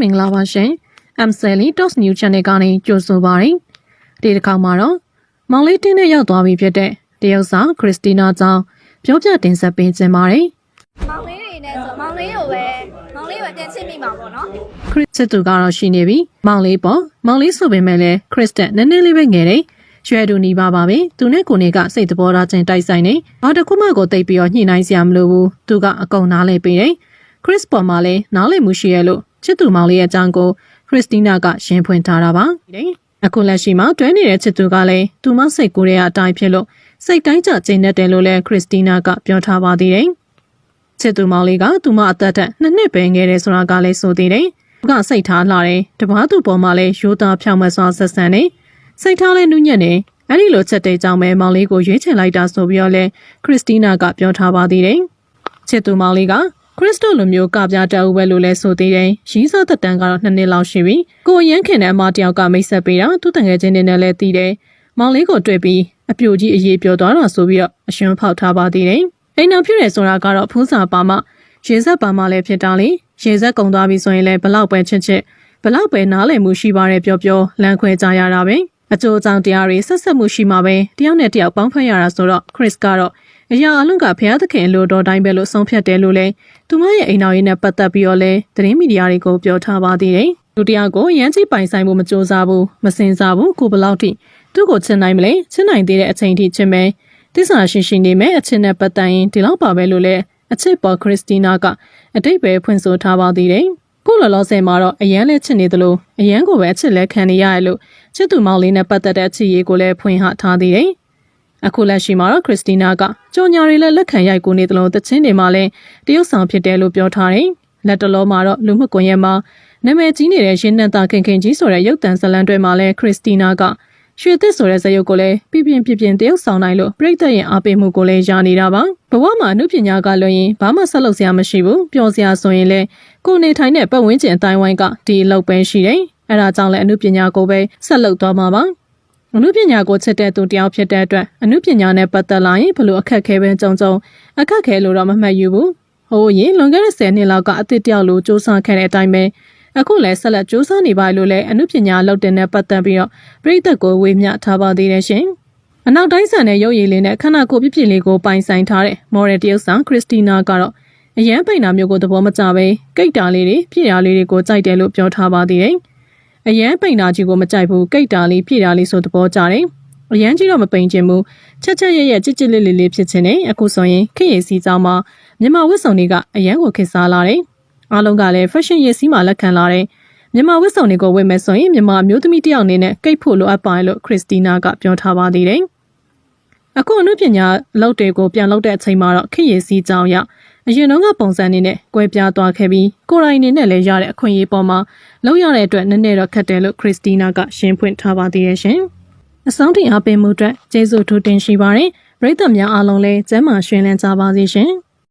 မင်္ဂလာပါရှင် M Sally Toss New Channel ကနေကြိုဆိုပါရစေဒီတစ်ခါမှာတော့မောင်လေးတင်းနဲ့ရောက်သွားပြီဖြစ်တဲ့တရုတ်ဆောင်ခရစ်စတီနာကြောင့်ပြောပြတင်ဆက်ပေးခြင်းပါတယ်မောင်လေးတွေနဲ့ဆိုမောင်လေးကိုပဲမောင်လေးကိုပဲပြန်ချစ်မိမှာပေါ့နော်ခရစ်စစ်သူကတော့ရှိနေပြီမောင်လေးပေါ့မောင်လေးဆိုပေမဲ့လည်းခရစ်တက်နည်းနည်းလေးပဲငယ်တယ်ရွှဲတူနီးပါပါပဲသူနဲ့ကိုနေကစိတ်တဘောထားချင်းတိုက်ဆိုင်နေဘာတစ်ခုမှကိုတိတ်ပြီးတော့ညှိနှိုင်းစရာမလိုဘူးသူကအကုန်နားလဲပေးတယ်ခရစ်ပေါ်မှာလည်းနားလဲမှုရှိရလို့ ချစ်သူမောင်လေးရဲ့အကြောင်းကိုခရစ်စတီနာကရှင်းဖွင့်ထားတာပါအခုလက်ရှိမှာတွဲနေတဲ့ချစ်သူကလည်းသူမစိတ်ကိုယ်ရဲ့အတိုင်းဖြစ်လို့စိတ်တိုင်းကြကျိန်တတ်တယ်လို့လည်းခရစ်စတီနာကပြောထားပါသေးတယ်ချစ်သူမောင်လေးကသူမအသက်ထက်နှစ်နှစ်ပဲငယ်တယ်ဆိုတာကလည်းဆိုသေးတယ်သူကစိတ်ထားလာတယ်တပားသူပေါ်မှာလည်းရိုးသားဖြောင့်မတ်စွာဆက်ဆံနေစိတ်ထားလဲနုညံ့နေအဲ့ဒီလိုချက်တဲ့ကြောင့်ပဲမောင်လေးကိုရွေးချယ်လိုက်တာဆိုပြီးတော့လဲခရစ်စတီနာကပြောထားပါသေးတယ်ချစ်သူမောင်လေးက ခရစ်စတိုလိုမျိုးကပြတတ်ဦးပဲလို့လဲဆိုသေးတယ်။ရီးစားသက်တမ်းကတော့နှစ်နှစ်လောက်ရှိပြီ။ကိုရန်ခင်တဲ့အမတယောက်ကမိတ်ဆက်ပေးတာသူတန်ငယ်ချင်းတွေနဲ့လည်းတည်တယ်။မောင်လေးကိုတွေ့ပြီးအပြိုကြီးအေးပြောသွားတာဆိုပြီးတော့အရှင်ဖောက်ထားပါသေးတယ်။အိမ်အောင်ဖြစ်တယ်ဆိုတာကတော့ဖူးစာပါမှရေဆက်ပါမှလည်းဖြစ်တာလေ။ရေဆက်ကုံသွားပြီဆိုရင်လည်းဘလောက်ပဲချစ်ချစ်ဘလောက်ပဲနားလည်မှုရှိပါရဲ့ပြောပြောလမ်းခွဲကြရတာပဲ။အကျိုးအကြောင်းတရားတွေဆက်ဆက်မှုရှိမှပဲတယောက်နဲ့တယောက်ပေါင်းဖက်ရတာဆိုတော့ခရစ်ကတော့ အရာအလုံးကဖျားသခင်အလိုတော်တိုင်းပဲလို့ဆုံးဖြတ်တယ်လို့လဲသူမရဲ့အိမ်တော်ရေးနဲ့ပတ်သက်ပြီးတော့လဲသတင်းမီဒီယာတွေကိုပြောထားပါသေးတယ်။လူတယောက်ကိုရမ်းချိပိုင်ဆိုင်မှုမကြိုးစားဘူးမစင်စားဘူးကိုဘယ်လောက်ထိသူ့ကိုချစ်နိုင်မလဲချစ်နိုင်သေးတဲ့အချိန်ထိချစ်မယ်။တစ္ဆာရှိရှိနေမယ်အချစ်နဲ့ပတ်သက်ရင်ဒီလောက်ပါပဲလို့လဲအချစ်ပေါ်ခရစ်စတီနာကအတိတ်ပဲဖွင့်ဆိုထားပါသေးတယ်။ကိုလောလောဆယ်မှာတော့အရန်လဲချစ်နေသလိုအရန်ကိုပဲအချစ်လဲခံနေရရလို့ချစ်သူမောင်လေးနဲ့ပတ်သက်တဲ့အချစ်ရေးကိုလည်းဖွင့်ဟထားသေးတယ်။ အခုလက်ရှိမှာတော့ခရစ်စတီနာကကြော်ညာတွေလည်းလက်ခံရိုက်ကိုနေသလိုတချင်းတွေမှာလည်းတရုတ်ဆောင်ဖြစ်တယ်လို့ပြောထားတယ်။လက်တလုံးမှာတော့လူမှုကွန်ရက်မှာနာမည်ကြီးနေတဲ့ရင်းနှံသားခင်ခင်ကြီးဆိုတဲ့ရုပ်သံဇာတ်လမ်းတွေမှာလည်းခရစ်စတီနာကရွှေသစ်ဆိုတဲ့ဇာတ်ရုပ်ကိုလည်းပြပြပြပြတရုတ်ဆောင်နိုင်လို့ပြိတ္တရဲ့အားပေးမှုကိုလည်းရနေတာပါ။ဘဝမှာအမှုပညာကလွန်ရင်ဘာမှဆက်လုပ်စရာမရှိဘူး။ပျော်စရာဆိုရင်လည်းကိုယ်နေထိုင်တဲ့ပတ်ဝန်းကျင်အတိုင်းဝိုင်းကဒီအလုပ်ပဲရှိတယ်။အဲဒါကြောင့်လည်းအမှုပညာကိုပဲဆက်လုပ်သွားမှာပါ။ အနုပညာကိုချစ်တဲ့သူတယောက်ဖြစ်တဲ့အတွက်အနုပညာနဲ့ပတ်သက်လာရင်ဘလို့အခက်ခဲပဲကြုံကြုံအခက်ခဲလို့တော့မမှတ်ယူဘူး။ဟိုရင်လွန်ခဲ့တဲ့10နှစ်လောက်ကအသစ်တယောက်လိုစူးစမ်းခဲ့တဲ့အတိုင်းပဲအခုလည်းဆက်လက်စူးစမ်းနေပါလို့လည်းအနုပညာလောက်တင်နဲ့ပတ်သက်ပြီးတော့ပြည်သက်ကိုဝေမျှထားပါသေးတယ်ရှင်။အနောက်တိုင်းဆန်တဲ့ရုပ်ရည်လေးနဲ့ခန္ဓာကိုယ်ပြည့်ပြည့်လေးကိုပိုင်ဆိုင်ထားတဲ့မော်ရယ်တရုတ်ဆောင်ခရစ်စတီနာကတော့အရန်ပိန်နာမျိုးကိုသဘောမကျပဲကိတ်တာလေးတွေပြည့်တာလေးတွေကိုကြိုက်တယ်လို့ပြောထားပါသေးတယ်။ အရန်ပိန်နာကြီးကိုမကြိုက်ဘူးကိတ်တာလေးပြည့်တာလေးဆိုသဘောကျတယ်။အရန်ကြီးတော့မပိန်ချင်ဘူးချက်ချက်ရက်ရက်ကြစ်ကြစ်လေးလေးလေးဖြစ်ချင်တယ်အခုဆိုရင်ခေတ်ရည်စီကြောင်းမှာမြန်မာဝတ်စုံတွေကအရန်ကိုခေတ်စားလာတယ်။အားလုံးကလည်း fashion ရည်စီးမှာလက်ခံလာတယ်။မြန်မာဝတ်စုံတွေကိုဝတ်မယ်ဆိုရင်မြန်မာမျိုးသမီးတစ်ယောက်အနေနဲ့ကိတ်ဖို့လိုအပ်ပါတယ်လို့ခရစ်စတီနာကပြောထားပါသေးတယ်။အခုအနုပညာအလုပ်တွေကိုပြန်လုပ်တဲ့အချိန်မှာတော့ခေတ်ရည်စီးကြောင်းရ အရင်တော့ကပုံစံအနေနဲ့ကွဲပြားသွားခဲ့ပြီးကိုယ်တိုင်အနေနဲ့လည်းရတဲ့အခွင့်အရေးပေါ်မှာလောက်ရတဲ့အတွက်နည်းနည်းတော့ခက်တယ်လို့ခရစ်စတီနာကရှင်းဖွင့်ထားပါသေးရဲ့ရှင်။အဆုံးထိအားပေးမှုအတွက်ကျေးဇူးထူးတင်ရှိပါတယ်။ပရိသတ်များအားလုံးလည်းကျမ်းမာရှင်လန်းကြပါစေရှင်။